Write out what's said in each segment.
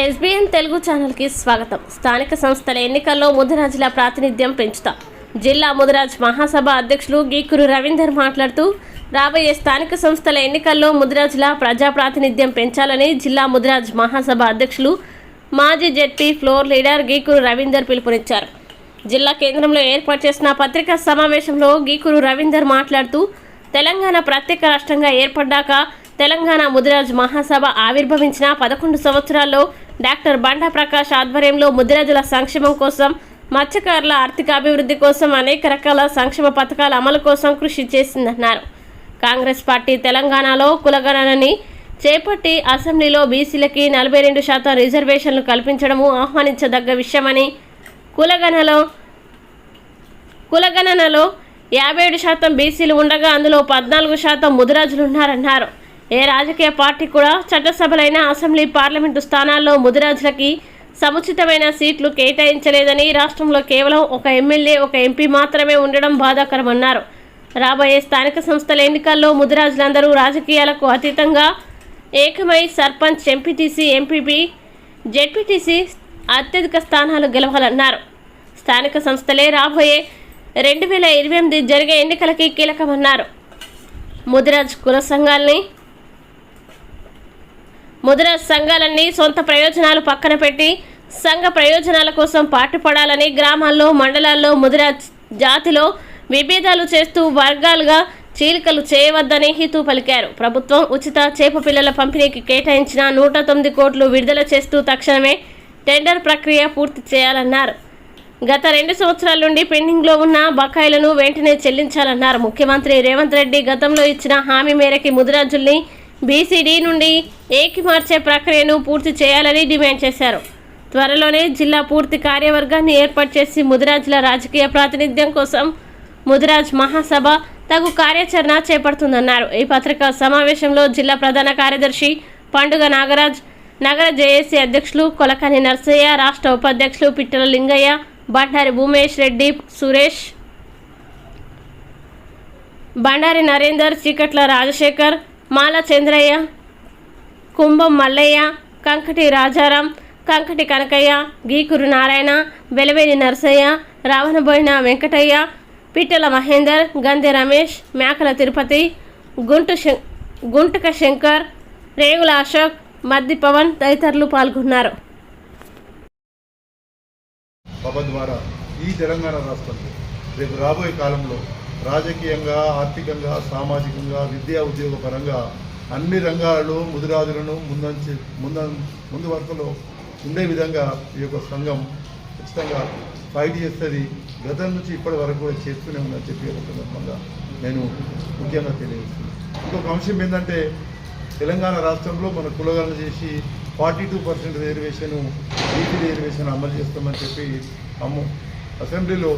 SBN Telugu ఛానల్కి స్వాగతం. స్థానిక సంస్థల ఎన్నికల్లో ముదిరాజుల ప్రాతినిధ్యం పెంచుతాం. జిల్లా ముదిరాజ్ మహాసభ అధ్యక్షులు గీకురు రవీందర్ మాట్లాడుతూ రాబోయే స్థానిక సంస్థల ఎన్నికల్లో ముదిరాజుల ప్రజా ప్రాతినిధ్యం పెంచాలని జిల్లా ముదిరాజ్ మహాసభ అధ్యక్షులు మాజీ ZP floor leader Geekuru Ravinder పిలుపునిచ్చారు. జిల్లా కేంద్రంలో ఏర్పాటు చేసిన పత్రికా సమావేశంలో గీకురు రవీందర్ మాట్లాడుతూ తెలంగాణ ప్రత్యేక రాష్ట్రంగా ఏర్పడ్డాక తెలంగాణ ముదిరాజ్ మహాసభ ఆవిర్భవించిన పదకొండు సంవత్సరాల్లో డాక్టర్ బండా ప్రకాష్ ఆధ్వర్యంలో ముదిరాజుల సంక్షేమం కోసం మత్స్యకారుల ఆర్థిక అభివృద్ధి కోసం అనేక రకాల సంక్షేమ పథకాల అమలు కోసం కృషి చేసిందన్నారు. కాంగ్రెస్ పార్టీ తెలంగాణలో కులగణనని చేపట్టి అసెంబ్లీలో బీసీలకి నలభై రెండు శాతం రిజర్వేషన్లు కల్పించడము ఆహ్వానించదగ్గ విషయమని కులగణలో కులగణనలో యాభై ఏడు శాతం బీసీలు ఉండగా అందులో పద్నాలుగు శాతం ముదిరాజులు ఉన్నారన్నారు. ఏ రాజకీయ పార్టీ కూడా చట్టసభలైన అసెంబ్లీ పార్లమెంటు స్థానాల్లో ముదిరాజులకి సముచితమైన సీట్లు కేటాయించలేదని రాష్ట్రంలో కేవలం ఒక ఎమ్మెల్యే ఒక ఎంపీ మాత్రమే ఉండడం బాధాకరమన్నారు. రాబోయే స్థానిక సంస్థల ఎన్నికల్లో ముదిరాజులందరూ రాజకీయాలకు అతీతంగా ఏకమై సర్పంచ్ ఎంపీటీసీ ఎంపీపీ జెడ్పీటీసీ అత్యధిక స్థానాలు గెలవాలన్నారు. స్థానిక సంస్థలే రాబోయే రెండు వేల ఇరవై ఎనిమిది జరిగే ఎన్నికలకి కీలకమన్నారు. ముదిరాజ్ కుల సంఘాలని ముద్రా సంఘాలన్నీ సొంత ప్రయోజనాలు పక్కన పెట్టి సంఘ ప్రయోజనాల కోసం పాటుపడాలని గ్రామాల్లో మండలాల్లో ముదిరాజ్ జాతిలో విభేదాలు చేస్తూ వర్గాలుగా చీలికలు చేయవద్దని హితూ పలికారు. ప్రభుత్వం ఉచిత చేప పిల్లల పంపిణీకి కేటాయించిన నూట తొమ్మిది కోట్లు విడుదల చేస్తూ తక్షణమే టెండర్ ప్రక్రియ పూర్తి చేయాలన్నారు. గత రెండు సంవత్సరాల నుండి పెండింగ్లో ఉన్న బకాయిలను వెంటనే చెల్లించాలన్నారు. ముఖ్యమంత్రి రేవంత్ రెడ్డి గతంలో ఇచ్చిన హామీ మేరకి ముదిరాజుల్ని బీసీడీ నుండి ఏకి మార్చే ప్రక్రియను పూర్తి చేయాలని డిమాండ్ చేశారు. త్వరలోనే జిల్లా పూర్తి కార్యవర్గాన్ని ఏర్పాటు చేసి ముదిరాజుల రాజకీయ ప్రాతినిధ్యం కోసం ముదిరాజ్ మహాసభ తగు కార్యాచరణ చేపడుతుందన్నారు. ఈ పత్రికా సమావేశంలో జిల్లా ప్రధాన కార్యదర్శి పండుగ నాగరాజ్ నగర జేఏసీ అధ్యక్షులు కొలకని నర్సయ్య రాష్ట్ర ఉపాధ్యక్షులు పిట్టల లింగయ్య బండారి భూమేష్ రెడ్డి సురేష్ బండారి నరేందర్ చీకట్ల రాజశేఖర్ మాల చంద్రయ్య కుంభం మల్లయ్య కంకటి రాజారాం కంకటి కనకయ్య గీకురు నారాయణ వెలవేని నరసయ్య రావణబోయిన వెంకటయ్య పిట్టల మహేందర్ గంధె రమేష్ మేకల తిరుపతి గుంటు శం గుంటక శంకర్ రేగుల అశోక్ మద్ది పవన్ తదితరులు పాల్గొన్నారు. సభ ద్వారా ఈ తెలంగాణ రాష్ట్రంలో రేపు రాబోయే కాలంలో రాజకీయంగా ఆర్థికంగా సామాజికంగా విద్యా ఉద్యోగ పరంగా అన్ని రంగాలలో ముదిరాజులను ముందంచి ముంద ముందు వరుసలో ఉండే విధంగా ఈ యొక్క సంఘం ఖచ్చితంగా ఫైట్ చేస్తుంది. గతం నుంచి ఇప్పటి వరకు కూడా చేస్తూనే ఉందని చెప్పి ఒక సందర్భంగా నేను ముఖ్యంగా తెలియజేస్తున్నాను. ఇంకొక అంశం ఏంటంటే తెలంగాణ రాష్ట్రంలో మన కులగణన చేసి forty two percent reservation BC reservation అమలు చేస్తామని చెప్పి అమ్ము అసెంబ్లీలో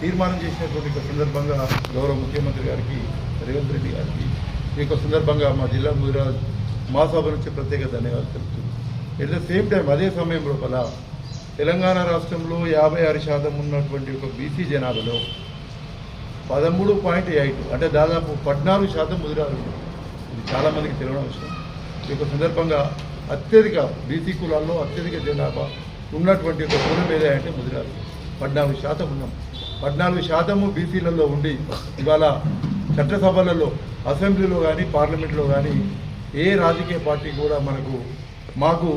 తీర్మానం చేసినటువంటి సందర్భంగా గౌరవ ముఖ్యమంత్రి గారికి రేవంత్ రెడ్డి గారికి ఈ యొక్క సందర్భంగా మా జిల్లా ముదిరాజ్ మా సభ నుంచి ప్రత్యేక ధన్యవాదాలు తెలుపుతుంది ఎట్ ద సేమ్ టైం అదే సమయం లోపల తెలంగాణ రాష్ట్రంలో యాభై ఆరు శాతం ఉన్నటువంటి ఒక బీసీ జనాభాలో పదమూడు పాయింట్ ఎయిట్ అంటే దాదాపు పద్నాలుగు శాతం ముదిరాలు ఇది చాలామందికి తెలియడం విషయం ఈ యొక్క సందర్భంగా అత్యధిక బీసీ కులాల్లో అత్యధిక జనాభా ఉన్నటువంటి ఒక కులం ఏదంటే ముదిరాలు. పద్నాలుగు శాతం ఉన్నాం. పద్నాలుగు శాతము బీసీలలో ఉండి ఇవాళ చట్టసభలలో అసెంబ్లీలో కానీ పార్లమెంట్లో కానీ ఏ రాజకీయ పార్టీ కూడా మనకు మాకు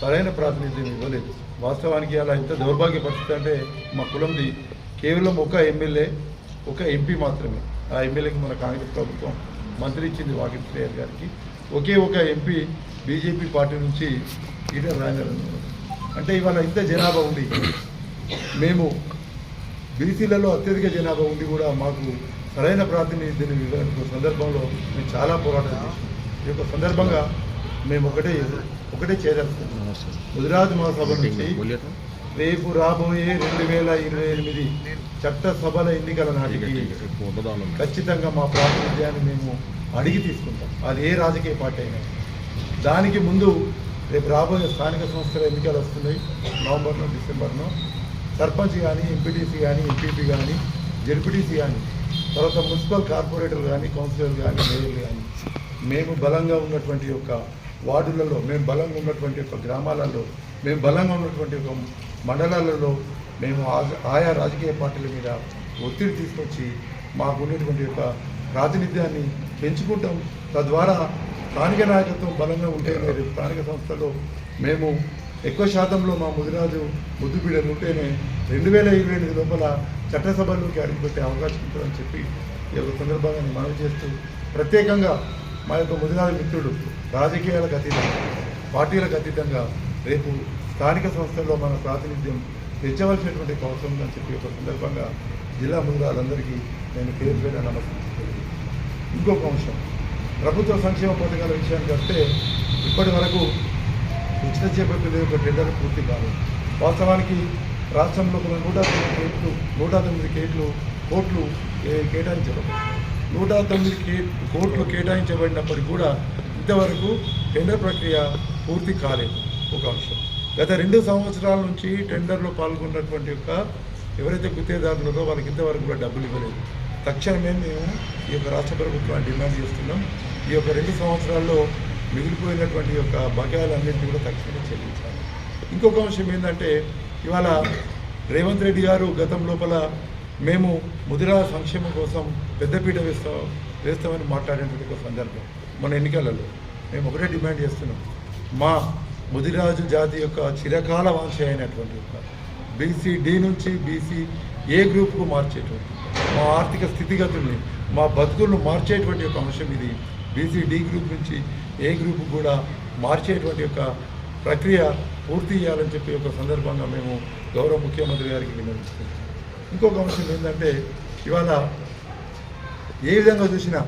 సరైన ప్రాతినిధ్యం ఇవ్వలేదు. వాస్తవానికి అలా ఎంత దౌర్భాగ్య పరిస్థితి అంటే మా కులంది కేవలం ఒక ఎమ్మెల్యే ఒక ఎంపీ మాత్రమే. ఆ ఎమ్మెల్యేకి మన కాంగ్రెస్ ప్రభుత్వం మంత్రి ఇచ్చింది వాకిట్ గారికి. ఒకే ఒక ఎంపీ బీజేపీ పార్టీ నుంచి ఈటల రాజేంద్ర అంటే ఇవాళ ఇంత జనాభా ఉంది. మేము బీసీలలో అత్యధిక జనాభా ఉండి కూడా మాకు సరైన ప్రాతినిధ్యం ఇవ్వడానికి సందర్భంలో మేము చాలా పోరాటం చేసాం ఈ యొక్క సందర్భంగా మేము ఒకటే ఒకటే చేదలుచుకున్నాం గుజరాత్ మహాసభ నుంచి రేపు రాబోయే రెండు వేల ఇరవై ఎనిమిది చట్టసభల ఎన్నికల నాటికి ఖచ్చితంగా మా ప్రాతినిధ్యాన్ని మేము అడిగి తీసుకుంటాం. అది ఏ రాజకీయ పార్టీ అయినా. దానికి ముందు రేపు రాబోయే స్థానిక సంస్థల ఎన్నికలు వస్తున్నాయి. నవంబర్లో డిసెంబర్లో సర్పంచ్ కానీ ఎంపీటీసీ కానీ ఎంపీపీ కానీ జెడ్పీటీసీ కానీ తర్వాత మున్సిపల్ కార్పొరేటర్ కానీ కౌన్సిలర్ కానీ మేయర్ కానీ మేము బలంగా ఉన్నటువంటి యొక్క వార్డులలో మేము బలంగా ఉన్నటువంటి యొక్క గ్రామాలలో మేము బలంగా ఉన్నటువంటి ఒక మండలాలలో మేము ఆ- ఆయా రాజకీయ పార్టీల మీద ఒత్తిడి తీసుకొచ్చి మాకు ఉన్నటువంటి యొక్క ప్రాతినిధ్యాన్ని పెంచుకుంటాం. తద్వారా స్థానిక నాయకత్వం బలంగా ఉంటే స్థానిక సంస్థలో మేము ఎక్కువ శాతంలో మా ముదిరాజు ముద్దుబిడ్డలు ఉంటేనే రెండు వేల ఇరవై ఎనిమిది లోపల చట్టసభలోకి అడుగుపెట్టే అవకాశం ఉంటుందని చెప్పి ఈ యొక్క సందర్భంగా మనవి చేస్తూ ప్రత్యేకంగా మా యొక్క ముదిరాజు మిత్రుడు రాజకీయాలకు అతీతంగా పార్టీలకు అతీతంగా రేపు స్థానిక సంస్థల్లో మన ప్రాతినిధ్యం తెచ్చవలసినటువంటి అవసరం ఉందని చెప్పి ఒక సందర్భంగా జిల్లా ముదిరాజులందరికీ నేను పేరు పేరు నమస్కరిస్తున్నాను. ఇంకొక అంశం ప్రభుత్వ సంక్షేమ పథకాల విషయానికి వస్తే ఇప్పటి వరకు ఉచిత చేపట్టిన యొక్క టెండర్ పూర్తి కాలేదు వాస్తవానికి రాష్ట్రంలో కూడా నూట తొమ్మిది కేట్లు నూట తొమ్మిది కేట్లు కోట్లు ఏ- కేటాయించబడ్డాయి. నూట తొమ్మిది కే కోట్లు కేటాయించబడినప్పటికీ కూడా ఇంతవరకు టెండర్ ప్రక్రియ పూర్తి కాలేదు. ఒక అంశం. గత రెండు సంవత్సరాల నుంచి టెండర్లో పాల్గొన్నటువంటి యొక్క ఎవరైతే గుత్తేదారులతో వాళ్ళకి ఇంతవరకు కూడా డబ్బులు ఇవ్వలేదు. తక్షణమే మేము ఈ యొక్క రాష్ట్ర ప్రభుత్వాన్ని డిమాండ్ చేస్తున్నాం. ఈ యొక్క రెండు సంవత్సరాల్లో మిగిలిపోయినటువంటి యొక్క బకాయిలన్నింటినీ కూడా తక్షణమే చెల్లించాలి. ఇంకొక అంశం ఏంటంటే ఇవాళ రేవంత్ రెడ్డి గారు గతం లోపల మేము ముదిరా సంక్షేమం కోసం పెద్దపీట వేస్తాం వేస్తామని మాట్లాడినటువంటి ఒక సందర్భం. మన ఎన్నికలలో మేము ఒకటే డిమాండ్ చేస్తున్నాం. మా ముదిరాజు జాతి యొక్క చిరకాల వాంఛ అయినటువంటి యొక్క బీసీ డి నుంచి బీసీ ఏ గ్రూప్కు మార్చేటువంటి మా ఆర్థిక స్థితిగతుల్ని మా బతుకులను మార్చేటువంటి ఒక అంశం ఇది. బీసీ డి గ్రూప్ నుంచి ఏ గ్రూప్ కూడా మార్చేటువంటి యొక్క ప్రక్రియ పూర్తి చేయాలని చెప్పి ఒక సందర్భంగా మేము గౌరవ ముఖ్యమంత్రి గారికి విన్నవిస్తున్నాం ఇంకొక అంశం ఏంటంటే ఇవాళ ఏ విధంగా చూసినా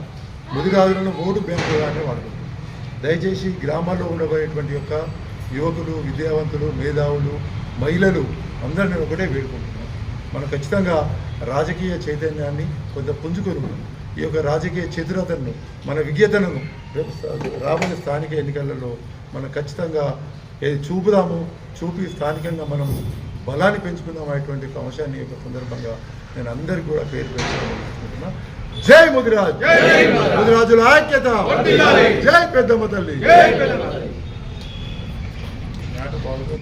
ముదిరాజులను ఓటు బ్యాంకుగానే వాడుకుంటుంది దయచేసి గ్రామాల్లో ఉండబోయేటువంటి యొక్క యువకులు విద్యావంతులు మేధావులు మహిళలు అందరినీ ఒకటే వేడుకుంటున్నాం. మనం ఖచ్చితంగా రాజకీయ చైతన్యాన్ని కొంత పుంజుకొని ఈ యొక్క రాజకీయ చతురతను మన విజ్ఞతను రాబోయే స్థానిక ఎన్నికలలో మనం ఖచ్చితంగా ఏది చూపుదాము చూపి స్థానికంగా మనం బలాన్ని పెంచుకుందాం అనేటువంటి ఒక అంశాన్ని యొక్క సందర్భంగా నేను అందరికీ కూడా పేరు పెట్టుకుంటున్నా జై ముదిరాజ్! ముదిరాజుల ఐక్యత! జై పెద్దమ్మ తల్లి!